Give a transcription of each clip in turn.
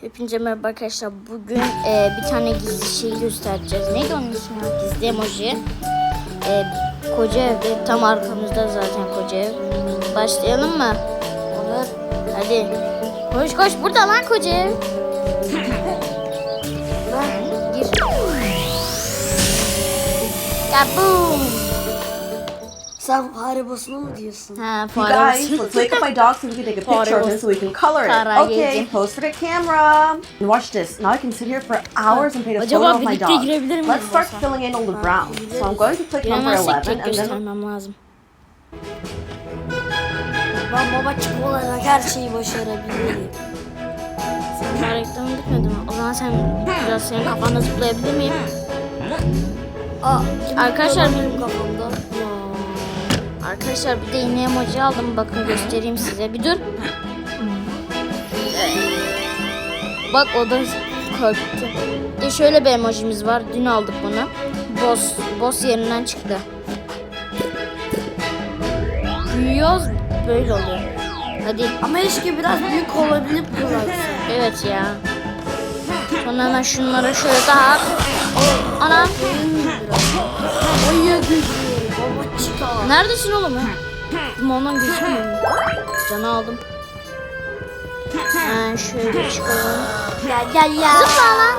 Hepinize merhaba arkadaşlar. Bugün e, bir tane gizli şey göstereceğiz. Neydi onun ismi? Gizli emoji. E, koca evde tam arkamızda zaten koca ev. Başlayalım mı? Olur. Hadi. Koş koş burada lan koca ev. Lan gir. Kaboom. Sen fare basını mı diyorsun? Ha You fare guys, let's wake up my dog so we can take a picture of him so we can color Para it. Okay, yedim. pose for the camera. And watch this. Now I can sit here for hours and paint a Acaba photo of my birlikte dog. girebilir miyiz Let's start yoksa? filling in all the brown. So I'm going to click number Giremezsek 11 tek and then göstermem lazım. Ben baba çık olarak her şeyi başarabilirim. Senin daha reklamın bitmedi mi? O zaman sen biraz senin kafanda zıplayabilir miyim? Aa, Arkadaşlar benim kafamda. Arkadaşlar bir de yine emoji aldım. Bakın göstereyim size. Bir dur. Bak o da korktu. De şöyle bir emojimiz var. Dün aldık bunu. Boss, boss yerinden çıktı. Büyüyoruz böyle oluyor. Hadi. Ama eşki biraz büyük olabilir kullansa. Evet ya. Sonra hemen şunlara şöyle daha. Baba çık Neredesin oğlum ha? Ondan gözükmüyor? Canı aldım. Ha, şöyle çıkalım. Gel gel ya. Zıpla lan.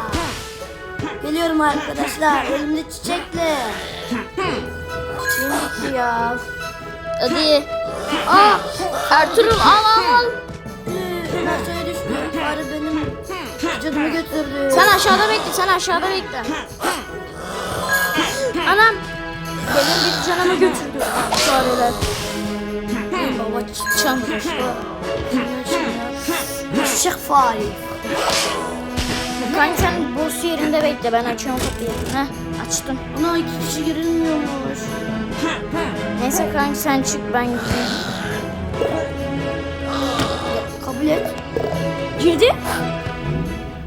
Geliyorum arkadaşlar. Elimde çiçekle. Çiçeğim ya. Hadi. Aa, Ertuğrul al al al. Ee, Ben aşağıya düştüm. Fare benim canımı götürdü. Sen aşağıda bekle, sen aşağıda bekle. Anam. Benim bir canımı götürdü. Fareler. baba çık. Çam. Çiçek fare. Kanka sen boss yerinde bekle, ben açıyorum kapıyı. Heh, açtım. Buna iki kişi girilmiyormuş. Neyse kanka sen çık, ben gideyim. Kabul et. Girdi.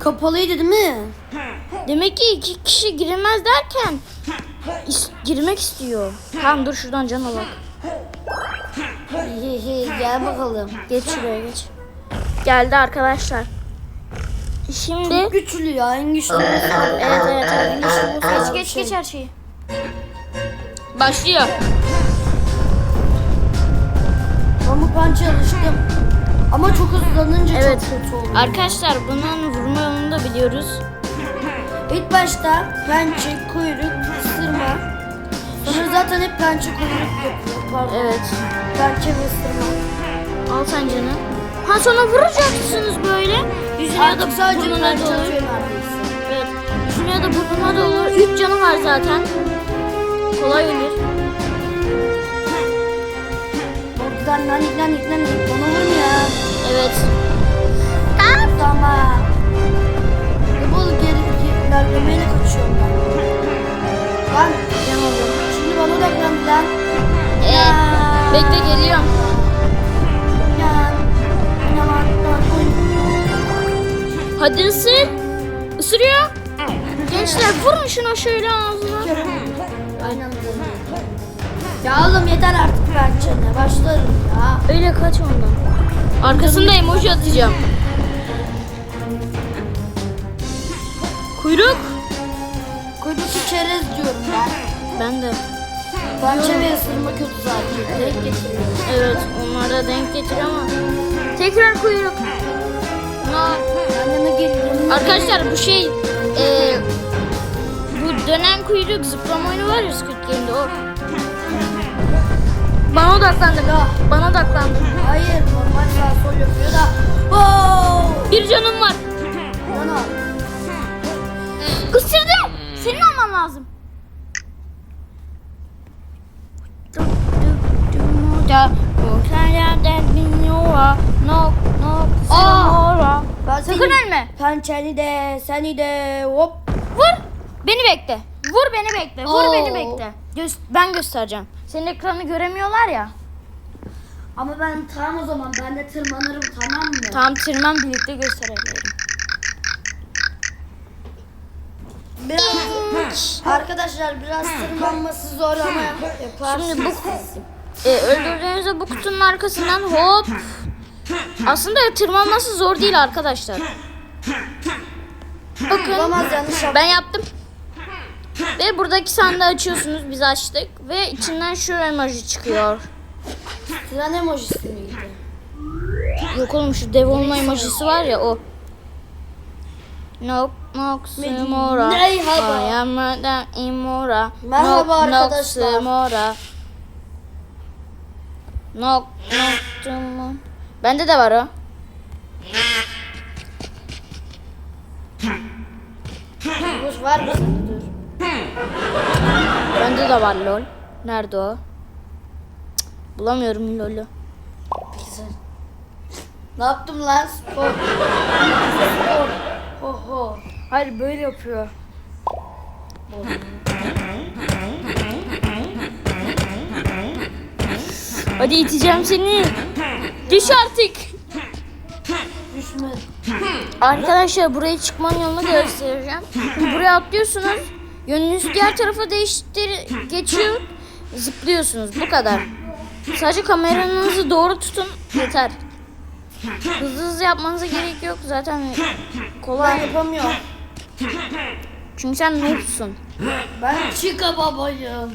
Kapalıydı değil mi? Demek ki iki kişi girilmez derken is- girmek istiyor. Tamam dur şuradan can alak. He he gel bakalım. Geç şuraya geç. Geldi arkadaşlar. Şimdi Güçlü ya en güçlü. evet evet evet. Geç geç geç her şeyi. Başlıyor. Ben bu pança alıştım. Ama çok hızlanınca Evet. çok kötü oluyor. Arkadaşlar bunun vurma yolunu da biliyoruz. İlk başta pençe, kuyruk, ısırma. Sonra zaten hep pençe, kuyruk yapıyor. Pardon. Evet. Pençe ve ısırma. Al sen canı. Ha sonra vuracaksınız böyle. Yüzüne ya da Artık sadece burnuna da olur. Evet. Yüzüne ya da burnuna da olur. Üç canı var zaten. Kolay ölür. Oradan nanik nanik nanik. Bana vurun ya. Evet. Tamam. Ne Hadi ısır. Isırıyor. Gençler vurun şuna şöyle ağzına. Aynen. Ya oğlum yeter artık pençene. Başlarım ya. Öyle kaç ondan. Arkasında emoji atacağım. Kuyruk. Kuyruklu çerez diyorum ben. Ben de. Pençe ve ısırma kötü zaten. Denk getiriyor. Evet onlar da denk getir ama. Tekrar kuyruk. Yanına. Arkadaşlar bu şey e, bu dönen kuyruk zıplama oyunu var ya Squid Game'de o. Bana odaklandı. Bana odaklandı. Hayır normal sağ sol yapıyor da. Wow! Bir canım var. Yana. Isırdı. Senin alman lazım. Aa! Ben Sakın seni ölme. pençeni de seni de hop. Vur. Beni bekle. Vur beni bekle. Vur Oo. beni bekle. Göz- ben göstereceğim. Senin ekranı göremiyorlar ya. Ama ben tamam o zaman ben de tırmanırım tamam mı? Tamam tırman birlikte gösterebilirim. Biraz arkadaşlar biraz tırmanması zor ama yaparsınız. Şimdi bu e, öldürdüğünüzde bu kutunun arkasından hop. Aslında tırmanması zor değil arkadaşlar. Bakın. Olamaz yanlış yaptım. Ben yaptım. Ve buradaki sandığı açıyorsunuz. Biz açtık. Ve içinden şu emoji çıkıyor. Tren emojisi miydi? Yok oğlum şu dev olma emojisi var ya o. Nok nok simora. Merhaba. Ayamadan imora. Merhaba Nok, nok arkadaşlar. simora. Nok nok simora. Bende de var o. Boş var mı sende dur. Bende de var lol. Nerede o? Cık, bulamıyorum lol'ü. Güzel. Ne yaptım lan? Spor. Spor. Ho ho. Hayır böyle yapıyor. Hadi iteceğim seni. Düş artık. Düşme. Arkadaşlar buraya çıkmanın yolunu göstereceğim. Buraya atlıyorsunuz. Yönünüzü diğer tarafa değiştir geçiyor. Zıplıyorsunuz. Bu kadar. Sadece kameranızı doğru tutun. Yeter. Hızlı hızlı yapmanıza gerek yok. Zaten Ben kolay. yapamıyorum. Çünkü sen noobsun. Ben çıka babayım.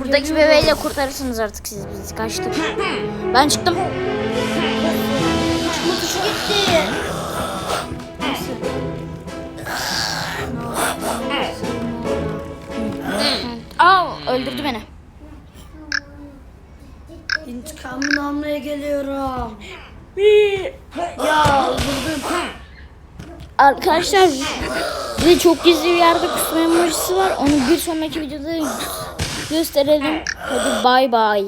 Buradaki bebeğiyle kurtarırsınız artık siz bizi. Kaçtık. Ben çıktım. Çıkma tuşu gitti. Aa öldürdü beni. İntikamını almaya geliyorum. ya öldürdüm. Arkadaşlar bir de çok gizli bir yerde kusma emojisi var. Onu bir sonraki videoda gösterelim. Hadi bay bay.